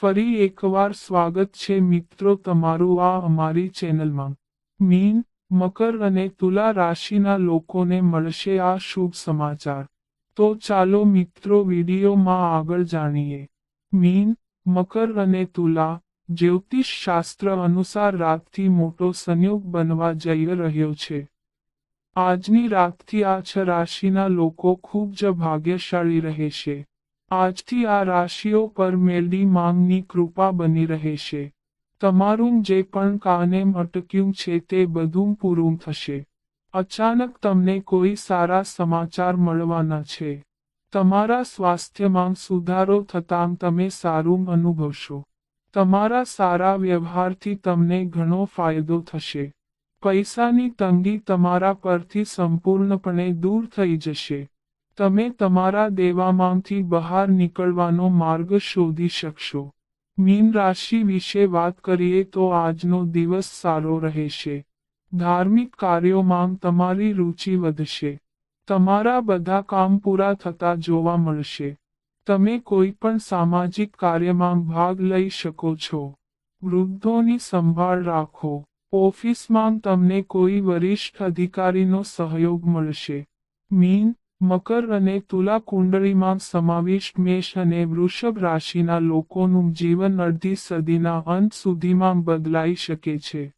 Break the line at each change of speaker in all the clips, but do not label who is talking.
ફરી એકવાર સ્વાગત છે મિત્રો તમારું આ અમારી ચેનલમાં. મીન, મકર અને તુલા રાશિના લોકોને મળશે આ શુભ સમાચાર. તો ચાલો મિત્રો વિડીયોમાં આગળ જાણીએ. મીન, મકર અને તુલા, જ્યોતિષ શાસ્ત્ર અનુસાર રાતથી મોટો સંયોગ બનવા જઈ રહ્યો છે. આજની રાતથી આ છ રાશિના લોકો ખૂબ જ ભાગ્યશાળી રહેશે. આજથી આ રાશિઓ પર મેલડી માંગની કૃપા બની રહેશે. તમારું જે પણ કાનેમ અટક્યું છે તે બધું પૂરું થશે. અચાનક તમને કોઈ સારા સમાચાર મળવાના છે. તમારા સ્વાસ્થ્યમાં સુધારો થતાં તમે સારું અનુભવશો. તમારા સારા વ્યવહારથી તમને ઘણો ફાયદો થશે. પૈસાની તંગી તમારા પરથી સંપૂર્ણપણે દૂર થઈ જશે. તમે તમારા દેવામાંથી બહાર નીકળવાનો માર્ગ શોધી શકશો. મીન રાશિ વિશે વાત કરીએ તો આજનો દિવસ સારો રહેશે. ધાર્મિક કાર્યોમાં તમારી રુચિ વધશે. તમારા બધા કામ પૂરા થતા જોવા મળશે. તમે કોઈ પણ સામાજિક કાર્યમાં ભાગ લઈ શકો છો. વૃદ્ધોની સંભાળ રાખો. ઓફિસમાં તમને કોઈ વરિષ્ઠ અધિકારીનો સહયોગ મળશે. મીન મકર અને તુલા કુંડળીમાં સમાવિષ્ટ મેષ અને વૃષભ રાશિના લોકોનું જીવન અડધી સદીના અંત સુધીમાં બદલાઈ શકે છે.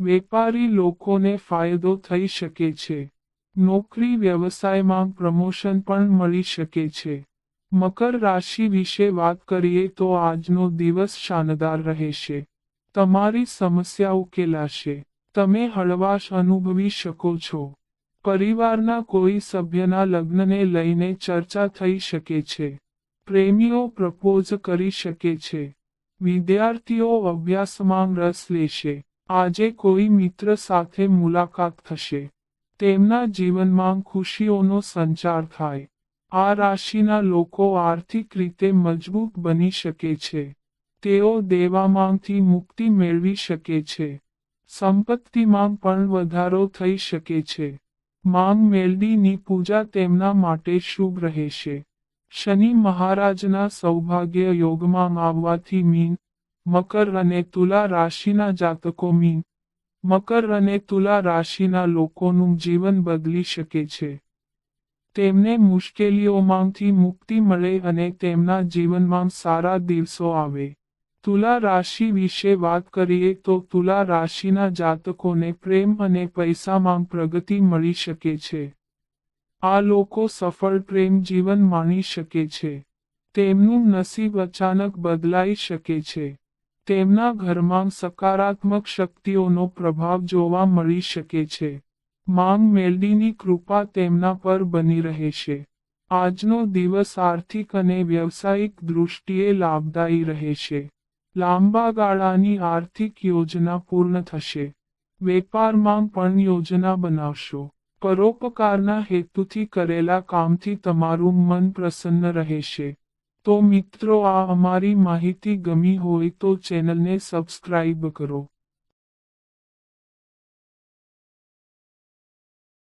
વેપારી લોકોને ફાયદો થઈ શકે છે. નોકરી વ્યવસાયમાં પ્રમોશન પણ મળી શકે છે. મકર રાશિ વિશે વાત કરીએ તો આજનો દિવસ શાનદાર રહેશે. તમારી સમસ્યા ઉકેલાશે તમે હળવાશ અનુભવી શકો છો. પરિવારના કોઈ સભ્યના લગ્નને લઈને ચર્ચા થઈ શકે છે. પ્રેમીઓ પ્રપોઝ કરી શકે છે. વિદ્યાર્થીઓ અભ્યાસમાં રસ લેશે. આજે કોઈ મિત્ર સાથે મુલાકાત થશે. તેમના જીવનમાં ખુશીઓનો સંચાર થાય. આ રાશિના લોકો આર્થિક રીતે મજબૂત બની શકે છે. તેઓ દેવામાંથી મુક્તિ મેળવી શકે છે. સંપત્તિમાં પણ વધારો થઈ શકે છે. માંગ મેલડીની પૂજા તેમના માટે શુભ રહેશે. શનિ મહારાજના સૌભાગ્ય યોગમાં આવવાથી મીન, મકર અને તુલા રાશિના જાતકો મીન, મકર અને તુલા રાશિના લોકોનું જીવન બદલી શકે છે. તેમને મુશ્કેલીઓમાંથી મુક્તિ મળે અને તેમના જીવનમાં સારા દિવસો આવે. તુલા રાશિ વિશે વાત કરીએ તો તુલા રાશિના જાતકોને પ્રેમ અને પૈસામાં પ્રગતિ મળી શકે છે. આ લોકો સફળ પ્રેમ જીવન માણી શકે છે. તેમનું નસીબ અચાનક બદલાઈ શકે છે. તેમના ઘરમાં સકારાત્મક શક્તિઓનો પ્રભાવ જોવા મળી શકે છે. માંગ મેલડીની કૃપા તેમના પર બની રહેશે આજનો દિવસ આર્થિક અને વ્યવસાયિક દૃષ્ટિએ લાભદાયી રહેશે લાંબા ગાળાની આર્થિક યોજના પૂર્ણ થશે. વેપારમાં પણ યોજના બનાવશો. પરોપકારના હેતુથી કરેલા કામથી તમારું મન પ્રસન્ન રહેશે. તો મિત્રો, આ અમારી માહિતી ગમી હોય તો ચેનલને સબસ્ક્રાઇબ કરો.